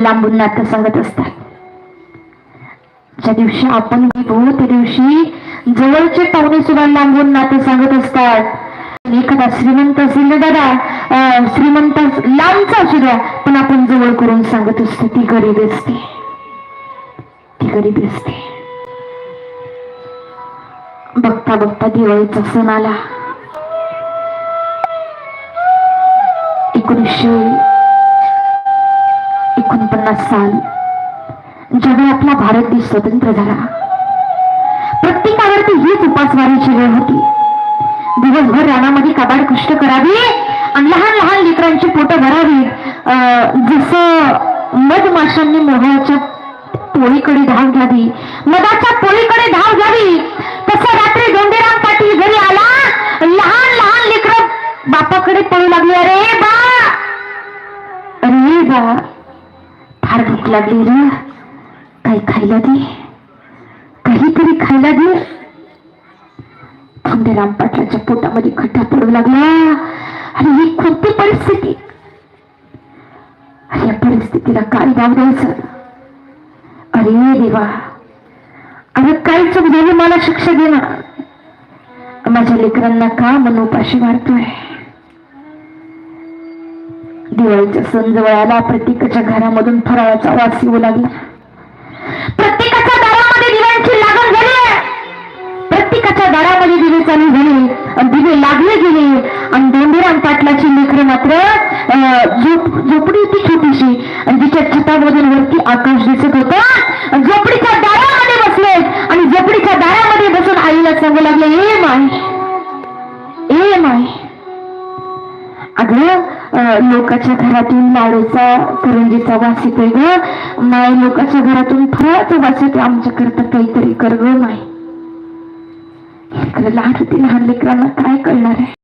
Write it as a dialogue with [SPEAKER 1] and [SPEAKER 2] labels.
[SPEAKER 1] लांबून नातं सांगत असतात. ज्या दिवशी आपण विभू त्या दिवशी जवळचे पाहुणे सुद्धा लांबून नातं सांगत असतात. एखादा श्रीमंत असेल दादा श्रीमंत लांबचा असू द्या पण आपण जवळ करून सांगत असतो ती गरीब असते. ती गरीबी असते. बघता बघता दिवाळीचा सण आला. एकोणीसशे ज्यावेळी आपला भारत देश स्वतंत्र झाला प्रत्येकावरती हीच उपासवारीची वेळ होती. दिवसभर रानामध्ये कबाड कष्ट करावी आणि लहान लहान लेकरांची पोट भरावी. अं, जसं मधमाशांनी मोहळाच्या पोळीकडे धाव घ्यावी मधाच्या पोळीकडे धाव घ्यावी तसं रात्री गोंडेराम पाटील घरी आला लहान लहान लेकर बापाकडे पळू लागली अरे बा! अरे बा! फार भूक लागली रे. काही खायला दे. काहीतरी खायला दे. धोंडेराम पाटलाच्या पोटामध्ये खड्डा पडू लागला. आणि ही कोणती परिस्थिती? आणि या परिस्थितीला काय नाव द्यायचं? अरे देवा. अरे काय चूक झाली मला शिक्षा देणार माझ्या लेकरांना का मनोपाशी मारतोय? दिवाळीचा सण जवळ आला प्रत्येकाच्या घरामधून फराळाचा वास येऊ लागला. प्रत्येकाच्या दारामध्ये दिव्यांची लागण झाली प्रत्येकाच्या दारामध्ये दिवे चालू झाले. आणि दिवे लागले गेले. आणि दोंडीराम पाटलाची लेकरं मात्र झोप झोपडी होती छोटीशी. आणि तिच्या छतामधून वरती आकाश दिसत होतं. आणि झोपडीच्या दारामध्ये बसले. आणि झोपडीच्या दारामध्ये बसून आईला सांगू लागले ए माय ए माय अगं लोकाच्या घरातून लाडूचा करंजीचा वास येतोय ग. माय लोकाच्या घरातून फळाचा वास येतोय. आमच्या करता काहीतरी कर ग माय इकडे होती लहान लेकरांना काय कळणार आहे?